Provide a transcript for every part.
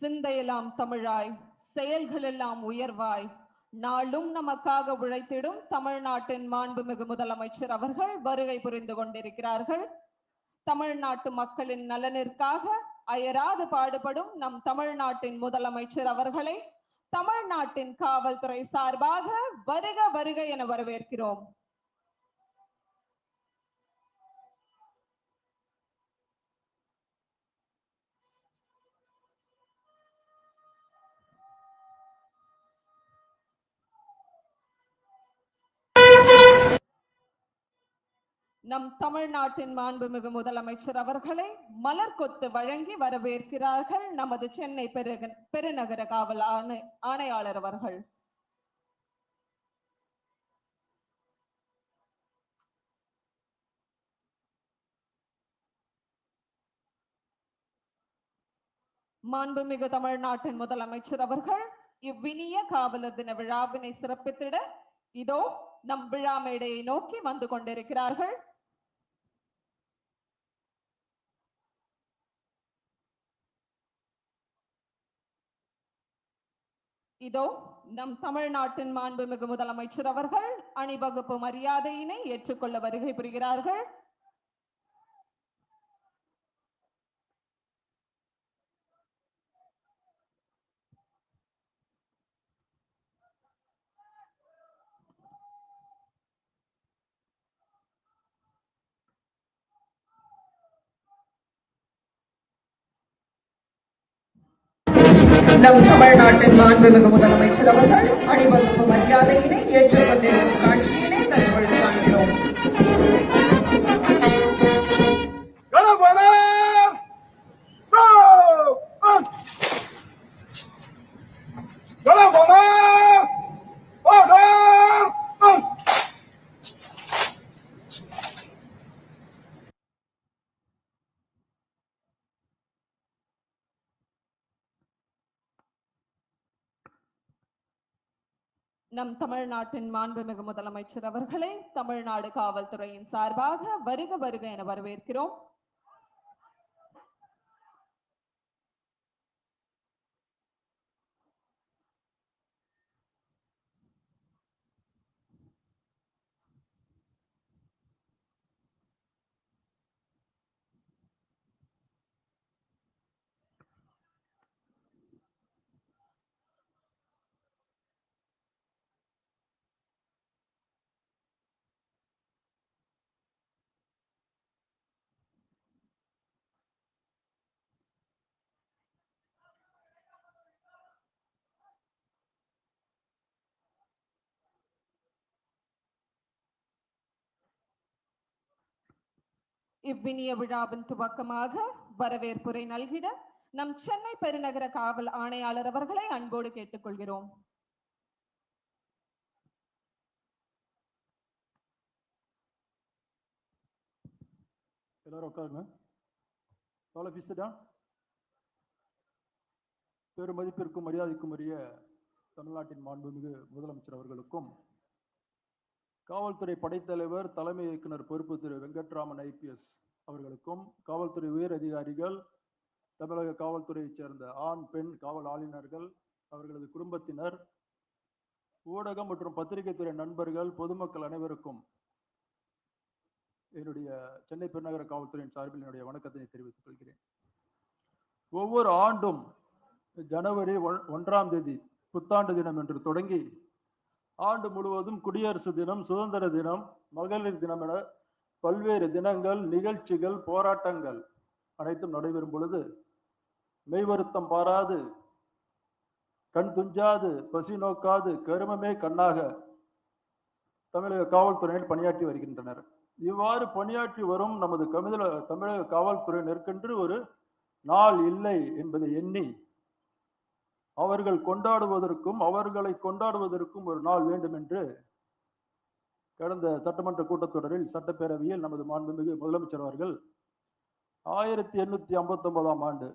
சிந்தையெல்லாம் தமிழாய் செயல்களெல்லாம் உயர்வாய். நாளும் நமக்காக உழைத்திடும் தமிழ்நாட்டின் மாண்புமிகு முதலமைச்சர் அவர்கள் வருகை புரிந்து கொண்டிருக்கிறார்கள். தமிழ்நாட்டு மக்களின் நலனிற்காக அயராது பாடுபடும் நம் தமிழ்நாட்டின் முதலமைச்சர் அவர்களை தமிழ்நாட்டின் காவல்துறை சார்பாக வருக வருக என வரவேற்கிறோம். நம் தமிழ்நாட்டின் மாண்புமிகு முதலமைச்சர் அவர்களை மலர் கொத்து வழங்கி வரவேற்கிறார்கள் நமது சென்னை பெருக பெருநகர காவல் ஆணை ஆணையாளர் அவர்கள். மாண்புமிகு தமிழ்நாட்டின் முதலமைச்சர் அவர்கள் இவ்வினிய காவலர் தின விழாவினை சிறப்பித்திட இதோ நம் விழா மேடையை நோக்கி வந்து கொண்டிருக்கிறார்கள். இதோ நம் தமிழ்நாட்டின் மாண்புமிகு முதலமைச்சர் அவர்கள் அணிவகுப்பு மரியாதையினை ஏற்றுக்கொள்ள வருகை புரிகிறார்கள். நம் தமிழ்நாட்டின் மாண்புமிகு முதலமைச்சர் அவர்கள் அணிவகுப்பு மரியாதையினை ஏற்றுக்கொண்டிருக்கும் காட்சியினை நம் தமிழ்நாட்டின் மாண்புமிகு முதலமைச்சர் அவர்களை தமிழ்நாடு காவல்துறையின் சார்பாக வருக வருக என வரவேற்கிறோம். இவ்வினிய விழாவின் துவக்கமாக வரவேற்புரை நல்கிட நம் சென்னை பெருநகர காவல் ஆணையாளர் அவர்களை அன்போடு கேட்டுக்கொள்கிறோம். எல்லாரும் உட்காருங்க. ஆல் ஆஃப் யூ பெருமதிப்பிற்கும் மரியாதைக்கும் உரிய தமிழ்நாட்டின் மாண்புமிகு முதலமைச்சர் அவர்களுக்கும் காவல்துறை படைத்தலைவர் தலைமை இயக்குனர் பொறுப்பு திரு வெங்கட்ராமன் ஐபிஎஸ் அவர்களுக்கும் காவல்துறை உயர் அதிகாரிகள் தமிழக காவல்துறையைச் சேர்ந்த ஆண் பெண் காவல் ஆளுநர்கள் அவர்களது குடும்பத்தினர் ஊடகம் மற்றும் பத்திரிகை துறை நண்பர்கள் பொதுமக்கள் அனைவருக்கும் என்னுடைய சென்னை பெருநகர காவல்துறையின் சார்பில் என்னுடைய வணக்கத்தை தெரிவித்துக் கொள்கிறேன். ஒவ்வொரு ஆண்டும் ஜனவரி ஒன்- ஒன்றாம் தேதி புத்தாண்டு தினம் என்று தொடங்கி ஆண்டு முழுவதும் குடியரசு தினம் சுதந்திர தினம் மகளிர் தினம் என பல்வேறு தினங்கள் நிகழ்ச்சிகள் போராட்டங்கள் அனைத்தும் நடைபெறும் பொழுது மெய்வருத்தம் பாராது கண் துஞ்சாது பசி நோக்காது கருமமே கண்ணாக தமிழக காவல்துறையினர் பணியாற்றி வருகின்றனர். இவ்வாறு பணியாற்றி வரும் நமது கமிதல தமிழக காவல்துறையினருக்கென்று ஒரு நாள் இல்லை என்பதை எண்ணி அவர்கள் கொண்டாடுவதற்கும் அவர்களை கொண்டாடுவதற்கும் ஒரு நாள் வேண்டும் என்று கடந்த சட்டமன்ற கூட்டத்தொடரில் சட்டப்பேரவையில் நமது மாண்புமிகு முதலமைச்சர் அவர்கள் ஆயிரத்தி எண்ணூத்தி ஐம்பத்தி ஒன்பதாம் ஆண்டு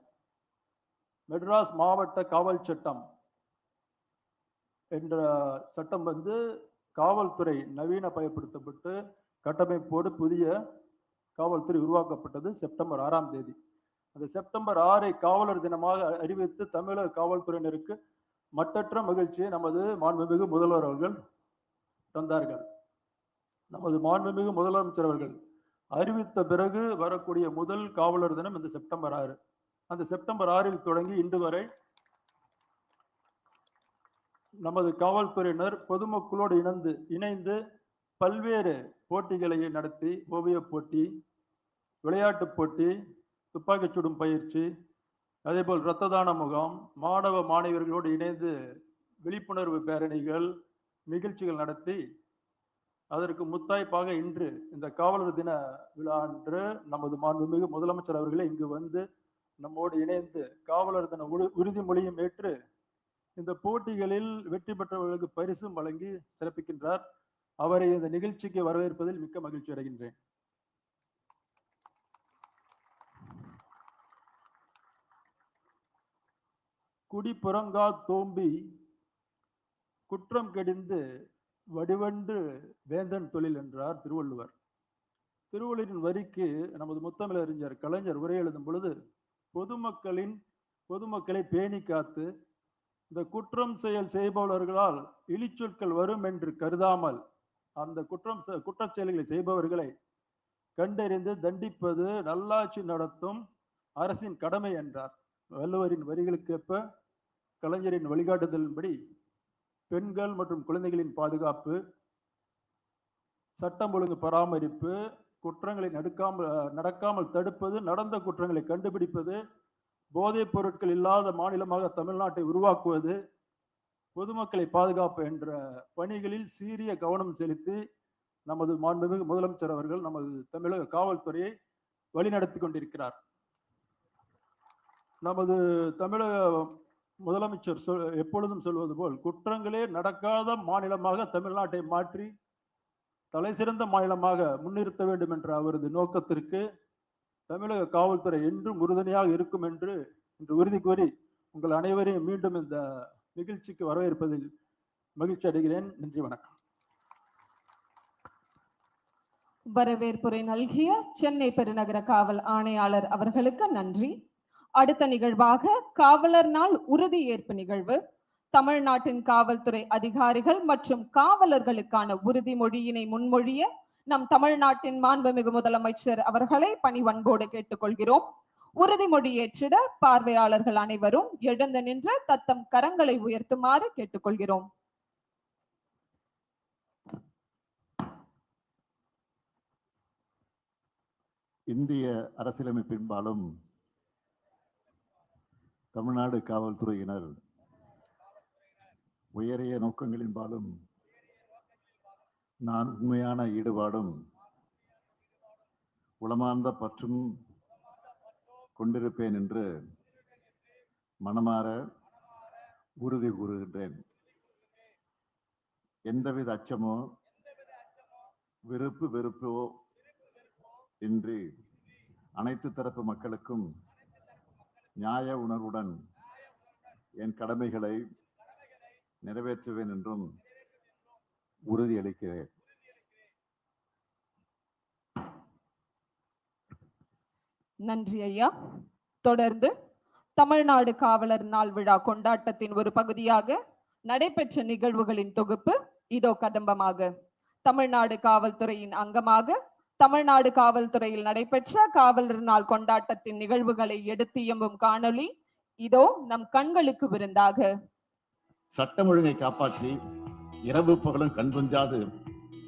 மெட்ராஸ் மாவட்ட காவல் சட்டம் என்ற சட்டம் வந்து காவல்துறை நவீன பயப்படுத்தப்பட்டு கட்டமைப்போடு புதிய காவல்துறை உருவாக்கப்பட்டது செப்டம்பர் ஆறாம் தேதி. அந்த செப்டம்பர் ஆறை காவலர் தினமாக அறிவித்து தமிழக காவல்துறையினருக்கு மட்டற்ற மகிழ்ச்சியை நமது மாண்புமிகு முதல்வர் அவர்கள் தந்தார்கள். நமது மாண்புமிகு முதலமைச்சர் அவர்கள் அறிவித்த பிறகு வரக்கூடிய முதல் காவலர் தினம் இந்த செப்டம்பர் ஆறு. அந்த செப்டம்பர் ஆறில் தொடங்கி இன்று வரை நமது காவல்துறையினர் பொதுமக்களோடு இணைந்து இணைந்து பல்வேறு போட்டிகளை நடத்தி ஓவியப் போட்டி விளையாட்டுப் போட்டி துப்பாக்கிச் சுடும் பயிற்சி அதேபோல் இரத்த தான முகாம் மாணவ மாணவியர்களோடு இணைந்து விழிப்புணர்வு பேரணிகள் நிகழ்ச்சிகள் நடத்தி அதற்கு முத்தாய்ப்பாக இன்று இந்த காவலர் தின விழா அன்று நமது மாண்புமிகு முதலமைச்சர் அவர்களே இங்கு வந்து நம்மோடு இணைந்து காவலர் தின உறுதிமொழியும் ஏற்று இந்த போட்டிகளில் வெற்றி பெற்றவர்களுக்கு பரிசும் வழங்கி சிறப்பிக்கின்றார். அவரை இந்த நிகழ்ச்சிக்கு வரவேற்பதில் மிக்க மகிழ்ச்சி அடைகின்றேன். குடிப்புறங்கா தோம்பி குற்றம் கடிந்து வடிவண்டு வேந்தன் தொழில் என்றார் திருவள்ளுவர். திருவள்ளுவரின் வரிக்கு நமது முத்தமிழறிஞர் கலைஞர் உரை எழுதும் பொழுது பொதுமக்களின் பொதுமக்களை பேணி காத்து இந்த குற்றம் செயல் செய்பவர்களால் இழிச்சொற்கள் வரும் என்று கருதாமல் அந்த குற்றம் செ- குற்றச் செயல்களை செய்பவர்களை கண்டறிந்து தண்டிப்பது நல்லாட்சி நடத்தும் அரசின் கடமை என்றார். வள்ளுவரின் வரிகளுக்கேற்ப கலைஞரின் வழிகாட்டுதலின்படி பெண்கள் மற்றும் குழந்தைகளின் பாதுகாப்பு சட்டம் ஒழுங்கு பராமரிப்பு குற்றங்களை நடுக்காமல் நடக்காமல் தடுப்பது நடந்த குற்றங்களை கண்டுபிடிப்பது போதைப் பொருட்கள் இல்லாத மாநிலமாக தமிழ்நாட்டை உருவாக்குவது பொதுமக்களை பாதுகாப்பு என்ற பணிகளில் சீரிய கவனம் செலுத்தி நமது மாண்புமிகு முதலமைச்சர் அவர்கள் நமது தமிழக காவல்துறையை வழிநடத்தி கொண்டிருக்கிறார். நமது தமிழக முதலமைச்சர் சொல் எப்பொழுதும் சொல்வது போல் குற்றங்களே நடக்காத மாநிலமாக தமிழ்நாட்டை மாற்றி தலை சிறந்த மாநிலமாக முன்னிறுத்த வேண்டும் என்ற அவரது நோக்கத்திற்கு தமிழக காவல்துறை என்றும் உறுதுணையாக இருக்கும் என்று இன்று உறுதி கூறி உங்கள் அனைவரையும் மீண்டும் இந்த நிகழ்ச்சிக்கு வரவேற்பதில் மகிழ்ச்சி அடைகிறேன். நன்றி வணக்கம். வரவேற்புரை நல்கிய சென்னை பெருநகர காவல் ஆணையாளர் அவர்களுக்கு நன்றி. அடுத்த நிகழ்வாக காவலர் நாள் உறுதியேற்பு நிகழ்வு. தமிழ்நாட்டின் காவல்துறை அதிகாரிகள் மற்றும் காவலர்களுக்கான உறுதிமொழியினை முன்மொழிய நம் தமிழ்நாட்டின் மாண்புமிகு முதலமைச்சர் அவர்களை பணிவன்போடு கேட்டுக்கொள்கிறோம். உறுதிமொழி ஏற்றிட பார்வையாளர்கள் அனைவரும் எழுந்து நின்ற தத்தம் கரங்களை உயர்த்துமாறு கேட்டுக்கொள்கிறோம். இந்திய அரசியலமைப்பின்பாலும் தமிழ்நாடு காவல்துறையினர் உயரிய நோக்கங்களின்பாலும் நான் உண்மையான ஈடுபாடும் உளமார்ந்த பற்றும் கொண்டிருப்பேன் என்று மனமாற உறுதி கூறுகின்றேன். எந்தவித அச்சமோ விருப்பு வெறுப்போ இன்றி அனைத்து தரப்பு மக்களுக்கும் நியாய உணர்வுடன் என் கடமைகளை நிறைவேற்றுவேன் என்றும் உறுதியளிக்கிறேன் நன்றி ஐயா. தொடர்ந்து தமிழ்நாடு காவலர் நாள் விழா கொண்டாட்டத்தின் ஒரு பகுதியாக நடைபெற்ற நிகழ்வுகளின் தொகுப்பு இதோ கதம்பமாக. தமிழ்நாடு காவல்துறையின் அங்கமாக தமிழ்நாடு காவல்துறையில் நடைபெற்ற காவலர் நாள் கொண்டாட்டத்தின் நிகழ்வுகளை எடுத்து எம்பும் காணொளி இதோ நம் கண்களுக்கு விருந்தாக. சட்டம் ஒழுங்கை காப்பாற்றி இரவு பகலும் கண்புஞ்சாது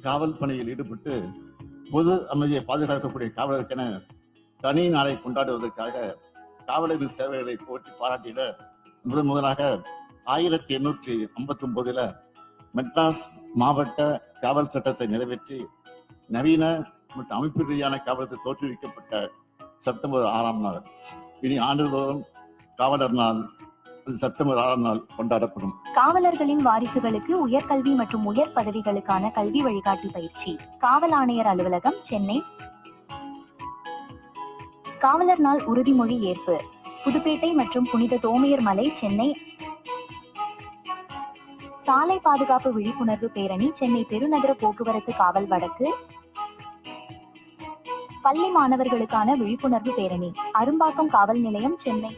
காவல் பணியில் ஈடுபட்டு பொது அமைதியை பாதுகாக்கக்கூடிய காவலருக்கென தனி நாளை கொண்டாடுவதற்காக காவலரின் சேவைகளை போற்றி பாராட்டிட முதன் முதலாக ஆயிரத்தி எண்ணூற்றி ஐம்பத்தி ஒன்பதுல மெட்ராஸ் மாவட்ட காவல் சட்டத்தை நிறைவேற்றி நவீன மற்றும் அமைப்பு ரீதியான காவலத்தில் தோற்றுவிக்கப்பட்ட செப்டம்பர் ஆறாம் நாள். இனி ஆண்டுதோறும் காவலர் நாள் செப்டம்பர் ஆறாம் நாள் கொண்டாடப்படும். காவலர்களின் வாரிசுகளுக்கு உயர்கல்வி மற்றும் உயர் பதவிகளுக்கான கல்வி வழிகாட்டி பயிற்சி. காவல் ஆணையர் அலுவலகம் சென்னை. காவலர் நாள் உறுதிமொழி ஏற்பு. புதுப்பேட்டை மற்றும் புனித தோமையர் மலை சென்னை. சாலை பாதுகாப்பு விழிப்புணர்வு பேரணி சென்னை பெருநகர போக்குவரத்து காவல் வடக்கு. பள்ளி மாணவர்களுக்கான விழிப்புணர்வு பேரணி அரும்பாக்கம் காவல் நிலையம் சென்னை.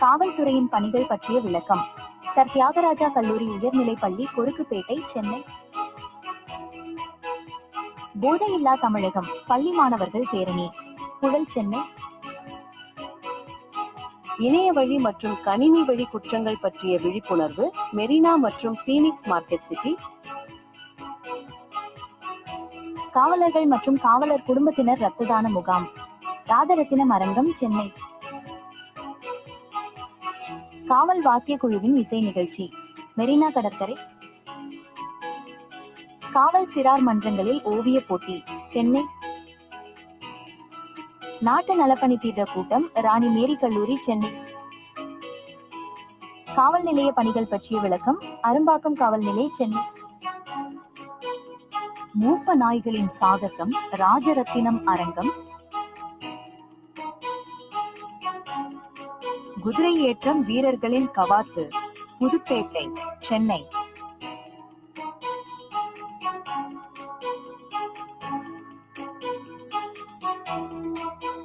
காவல்துறையின் பணிகள் பற்றிய விளக்கம். சர். தியாகராஜா கல்லூரி உயர்நிலைப் பள்ளி கொருக்குப்பேட்டை சென்னை. போதையில்லா தமிழகம் பள்ளி மாணவர்கள் பேரணி புழல் சென்னை. இணைய வழி மற்றும் கணினி வழி குற்றங்கள் பற்றிய விழிப்புணர்வு மெரினா மற்றும் பீனிக்ஸ் மார்க்கெட் சிட்டி காவலர்கள் மற்றும் காவலர் குடும்பத்தினர் ரத்த தான முகாம். ராதரத்தினம் அரங்கம் சென்னை. காவல் வாத்திய குழுவின் இசை நிகழ்ச்சி. மெரினா கடற்கரை. காவல் சிறார் மன்றங்களில் ஓவிய போட்டி சென்னை. நாட்டு நலப்பணி தீர்ற கூட்டம் ராணி மேரி கல்லூரி சென்னை. காவல் நிலைய பணிகள் பற்றிய விளக்கம் அரும்பாக்கம் காவல் நிலைய சென்னை. மூப்ப நாய்களின் சாகசம் ராஜரத்தினம் அரங்கம். குதிரை ஏற்றம் வீரர்களின் கவாத்து புதுப்பேட்டை சென்னை.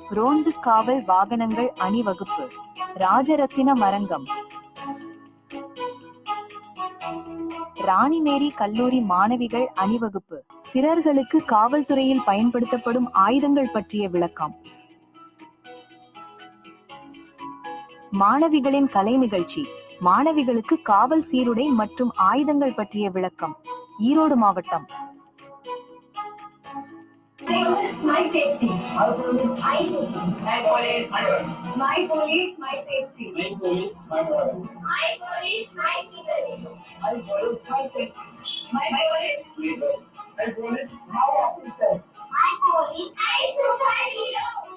ரோந்து காவல் வாகனங்கள் அணிவகுப்பு ராஜரத்தின மரங்கம் ராணிமேரி கல்லூரி மாணவிகள் அணிவகுப்பு. சிறர்களுக்கு காவல்துறையில் பயன்படுத்தப்படும் ஆயுதங்கள் பற்றிய விளக்கம். மாணவிகளின் கலை நிகழ்ச்சி. மாணவிகளுக்கு காவல் சீருடை மற்றும் ஆயுதங்கள் பற்றிய விளக்கம். ஈரோடு மாவட்டம். My goal is my safety. Our goal is my safety. My goal is my police. My goal is my safety. My goal is my police. My goal is my security. My goal is my safety. My goal is my goal is my superhero.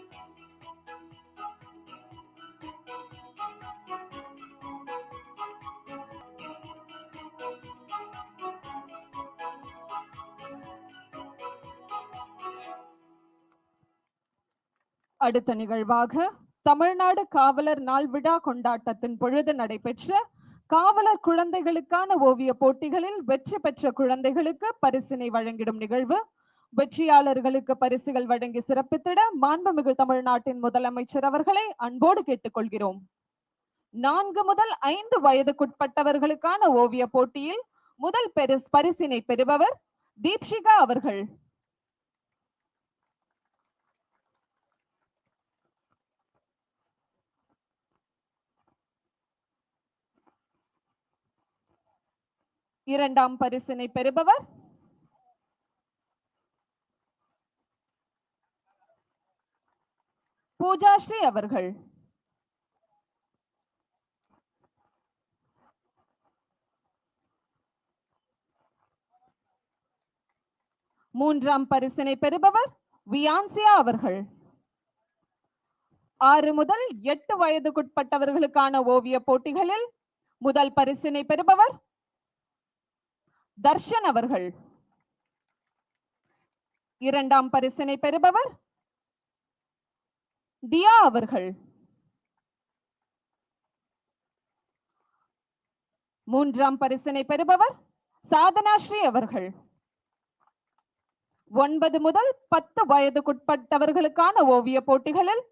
அடுத்த நிகழ்வாக தமிழ்நாடு காவலர் நாள் விழா கொண்டாட்டத்தின் பொழுது நடைபெற்ற காவலர் குழந்தைகளுக்கான ஓவிய போட்டிகளில் வெற்றி பெற்ற குழந்தைகளுக்கு பரிசினை வழங்கிடும் நிகழ்வு. வெற்றியாளர்களுக்கு பரிசுகள் வழங்கி சிறப்பித்திட மாண்புமிகு தமிழ்நாட்டின் முதலமைச்சர் அவர்களை அன்போடு கேட்டுக்கொள்கிறோம். நான்கு முதல் ஐந்து வயதுக்குட்பட்டவர்களுக்கான ஓவிய போட்டியில் முதல் பரிசினை பெறுபவர் தீப்ஷிகா அவர்கள். இரண்டாம் பரிசினை பெறுபவர். பூஜாஸ்ரீ அவர்கள். மூன்றாம் பரிசினை பெறுபவர் வியான்சியா அவர்கள். ஆறு முதல் எட்டு வயதுக்குட்பட்டவர்களுக்கான ஓவிய போட்டிகளில் முதல் பரிசினை பெறுபவர் தர்ஷன் அவர்கள். இரண்டாம் பரிசினை பெறுபவர் தியா அவர்கள். மூன்றாம் பரிசினை பெறுபவர் சாதனாஸ்ரீ அவர்கள். ஒன்பது முதல் பத்து வயதுக்குட்பட்டவர்களுக்கான ஓவிய போட்டிகளில்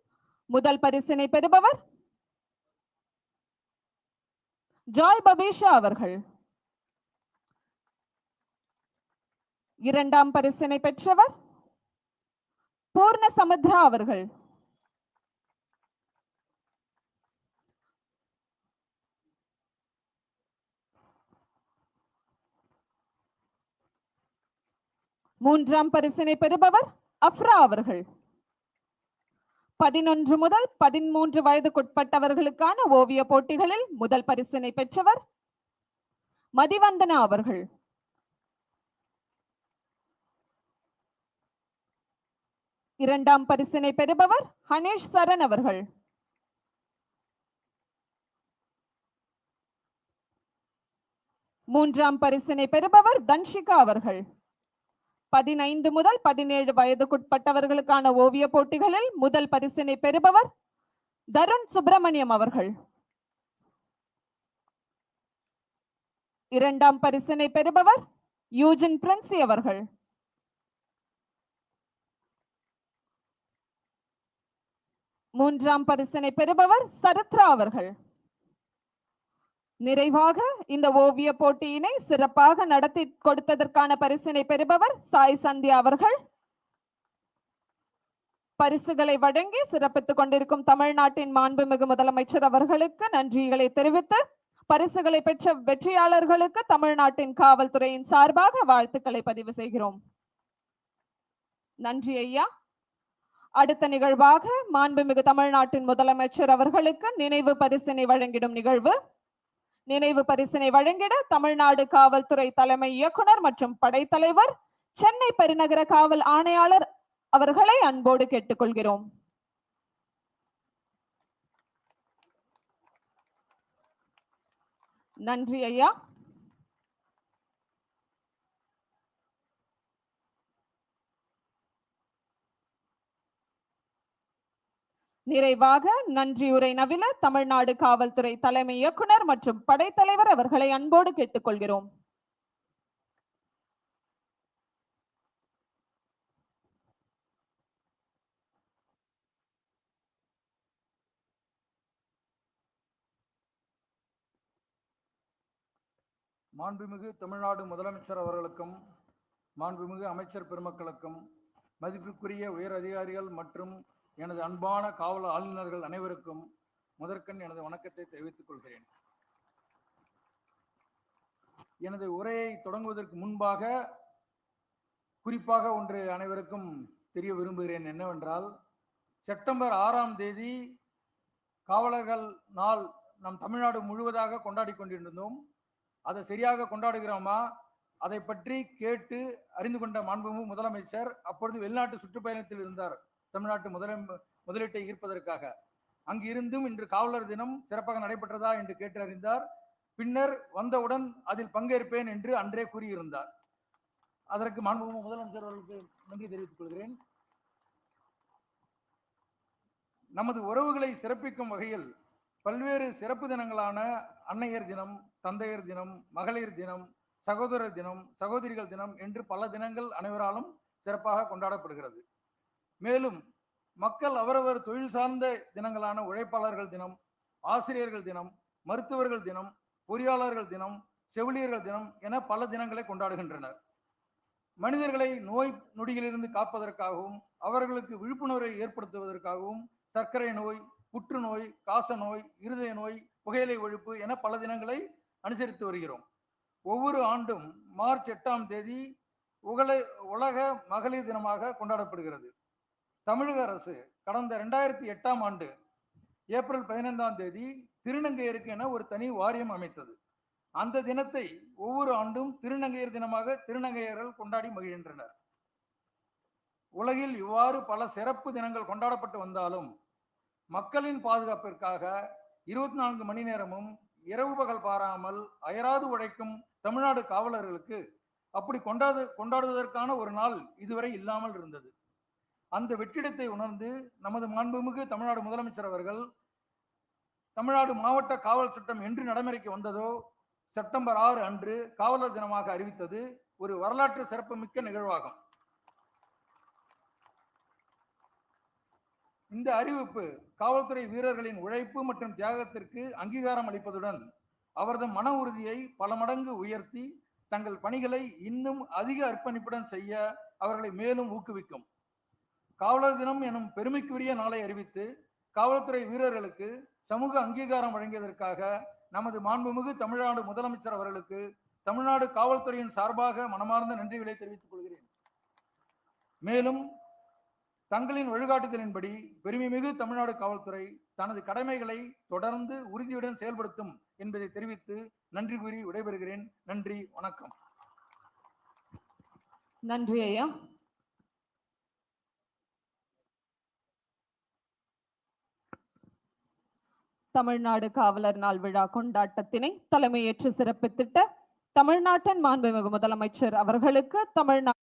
முதல் பரிசினை பெறுபவர் ஜாய் பபேஷா அவர்கள். இரண்டாம் பரிசினை பெற்றவர் பூர்ண சமுத்ரா அவர்கள். மூன்றாம் பரிசினை பெறுபவர் அஃப்ரா அவர்கள். பதினொன்று முதல் பதிமூன்று வயதுக்குட்பட்டவர்களுக்கான ஓவிய போட்டிகளில் முதல் பரிசினை பெற்றவர் மதிவந்தனா அவர்கள். இரண்டாம் பரிசினை பெறுபவர் ஹனேஷ் சரண் அவர்கள். மூன்றாம் பரிசினை பெறுபவர் தன்ஷிகா அவர்கள். பதினைந்து முதல் பதினேழு வயதுக்குட்பட்டவர்களுக்கான ஓவிய போட்டிகளில் முதல் பரிசினை பெறுபவர் தருண் சுப்பிரமணியம் அவர்கள். இரண்டாம் பரிசினை பெறுபவர் யூஜின் பிரின்சி அவர்கள். மூன்றாம் பரிசனை பெறுபவர் சரித்ரா அவர்கள். நிறைவாக இந்த ஓவிய போட்டியினை சிறப்பாக நடத்தி கொடுத்ததற்கான பரிசினை பெறுபவர் சாய் சந்தியா அவர்கள். பரிசுகளை வழங்கி சிறப்பித்துக் கொண்டிருக்கும் தமிழ்நாட்டின் மாண்புமிகு முதலமைச்சர் அவர்களுக்கு நன்றிகளை தெரிவித்து பரிசுகளை பெற்ற வெற்றியாளர்களுக்கு தமிழ்நாட்டின் காவல்துறையின் சார்பாக வாழ்த்துக்களை பதிவு செய்கிறோம். நன்றி ஐயா. அடுத்த நிகழ்வாக மாண்புமிகு தமிழ்நாட்டின் முதலமைச்சர் அவர்களுக்கு நினைவு பரிசினை வழங்கிடும் நிகழ்வு. நினைவு பரிசினை வழங்கிட தமிழ்நாடு காவல்துறை தலைமை இயக்குனர் மற்றும் படைத்தலைவர் சென்னை பெருநகர காவல் ஆணையாளர் அவர்களை அன்போடு கேட்டுக்கொள்கிறோம். நன்றி ஐயா. நிறைவாக நன்றியுரை நவில தமிழ்நாடு காவல்துறை தலைமை இயக்குனர் மற்றும் படைத்தலைவர் அவர்களை அன்போடு கேட்டுக்கொள்கிறோம். மாண்புமிகு தமிழ்நாடு முதலமைச்சர் அவர்களுக்கும் மாண்புமிகு அமைச்சர் பெருமக்களுக்கும் மதிப்பிற்குரிய உயர் அதிகாரிகள் மற்றும் எனது அன்பான காவல் ஆளுநர்கள் அனைவருக்கும் முதற்கண் எனது வணக்கத்தை தெரிவித்துக் கொள்கிறேன். எனது உரையை தொடங்குவதற்கு முன்பாக குறிப்பாக ஒன்று அனைவருக்கும் தெரிய விரும்புகிறேன் என்னவென்றால் செப்டம்பர் ஆறாம் தேதி காவலர்கள் நாள் நம் தமிழ்நாடு முழுவதாக கொண்டாடி கொண்டிருந்தோம். அதை சரியாக கொண்டாடுகிறோமா? அதை பற்றி கேட்டு அறிந்து கொண்ட மாண்புமிகு முதலமைச்சர் அப்பொழுது வெளிநாட்டு சுற்றுப்பயணத்தில் இருந்தார். தமிழ்நாட்டு முதல முதலீட்டை ஈர்ப்பதற்காக. அங்கு இருந்தும் இன்று காவலர் தினம் சிறப்பாக நடைபெற்றதா என்று கேட்டு அறிந்தார் பின்னர் வந்தவுடன் அதில் பங்கேற்பேன் என்று அன்றே கூறியிருந்தார். அதற்கு மாண்புமிகு முதலமைச்சர் அவர்களுக்கு நன்றி தெரிவித்துக் கொள்கிறேன். நமது உறவுகளை சிறப்பிக்கும் வகையில் பல்வேறு சிறப்பு தினங்களான அன்னையர் தினம் தந்தையர் தினம் மகளிர் தினம் சகோதரர் தினம் சகோதரிகள் தினம் என்று பல தினங்கள் அனைவராலும் சிறப்பாக கொண்டாடப்படுகிறது. மேலும் மக்கள் அவரவர் தொழில் சார்ந்த தினங்களான உழைப்பாளர்கள் தினம் ஆசிரியர்கள் தினம் மருத்துவர்கள் தினம் பொறியாளர்கள் தினம் செவிலியர்கள் தினம் என பல தினங்களை கொண்டாடுகின்றனர். மனிதர்களை நோய் நொடியிலிருந்து காப்பதற்காகவும் அவர்களுக்கு விழிப்புணர்வை ஏற்படுத்துவதற்காகவும் சர்க்கரை நோய் புற்றுநோய் காச நோய் இருதய நோய் புகையிலை ஒழிப்பு என பல தினங்களை அனுசரித்து வருகிறோம். ஒவ்வொரு ஆண்டும் மார்ச் எட்டாம் தேதி உகல உலக மகளிர் தினமாக கொண்டாடப்படுகிறது. தமிழக அரசு கடந்த ரெண்டாயிரத்தி எட்டாம் ஆண்டு ஏப்ரல் பதினைந்தாம் தேதி திருநங்கையருக்கு என ஒரு தனி வாரியம் அமைத்தது. அந்த தினத்தை ஒவ்வொரு ஆண்டும் திருநங்கையர் தினமாக திருநங்கையர்கள் கொண்டாடி மகிழ்கின்றனர். உலகில் இவ்வாறு பல சிறப்பு தினங்கள் கொண்டாடப்பட்டு வந்தாலும் மக்களின் பாதுகாப்பிற்காக இருபத்தி நான்கு மணி நேரமும் இரவு பகல் பாராமல் அயராது உழைக்கும் தமிழ்நாடு காவலர்களுக்கு அப்படி கொண்டாடு கொண்டாடுவதற்கான ஒரு நாள் இதுவரை இல்லாமல் இருந்தது. அந்த வெற்றிடத்தை உணர்ந்து நமது மாண்புமிகு தமிழ்நாடு முதலமைச்சர் அவர்கள் தமிழ்நாடு மாவட்ட காவல் சட்டம் என்று நடைமுறைக்கு வந்ததோ செப்டம்பர் ஆறு அன்று காவலர் தினமாக அறிவித்தது ஒரு வரலாற்று சிறப்புமிக்க நிகழ்வாகும். இந்த அறிவிப்பு காவல்துறை வீரர்களின் உழைப்பு மற்றும் தியாகத்திற்கு அங்கீகாரம் அளிப்பதுடன் அவரது மன உறுதியை பல மடங்கு உயர்த்தி தங்கள் பணிகளை இன்னும் அதிக அர்ப்பணிப்புடன் செய்ய அவர்களை மேலும் ஊக்குவிக்கும். காவலர் தினம் எனும் பெருமைக்குரிய நாளை அறிவித்து காவல்துறை வீரர்களுக்கு சமூக அங்கீகாரம் வழங்கியதற்காக நமது மாண்புமிகு தமிழ்நாடு முதலமைச்சர் அவர்களுக்கு தமிழ்நாடு காவல்துறையின் சார்பாக மனமார்ந்த நன்றிகளை தெரிவித்துக் கொள்கிறேன். மேலும் தங்களின் வழிகாட்டுதலின்படி பெருமைமிகு தமிழ்நாடு காவல்துறை தனது கடமைகளை தொடர்ந்து உறுதியுடன் செயல்படுத்தும் என்பதை தெரிவித்து நன்றி கூறி விடைபெறுகிறேன். நன்றி வணக்கம். நன்றி ஐயா. தமிழ்நாடு காவலர் நாள் விழா கொண்டாட்டத்தினை தலைமையேற்று சிறப்பித்திட்ட தமிழ்நாட்டின் மாண்புமிகு முதலமைச்சர் அவர்களுக்கு தமிழ்நாடு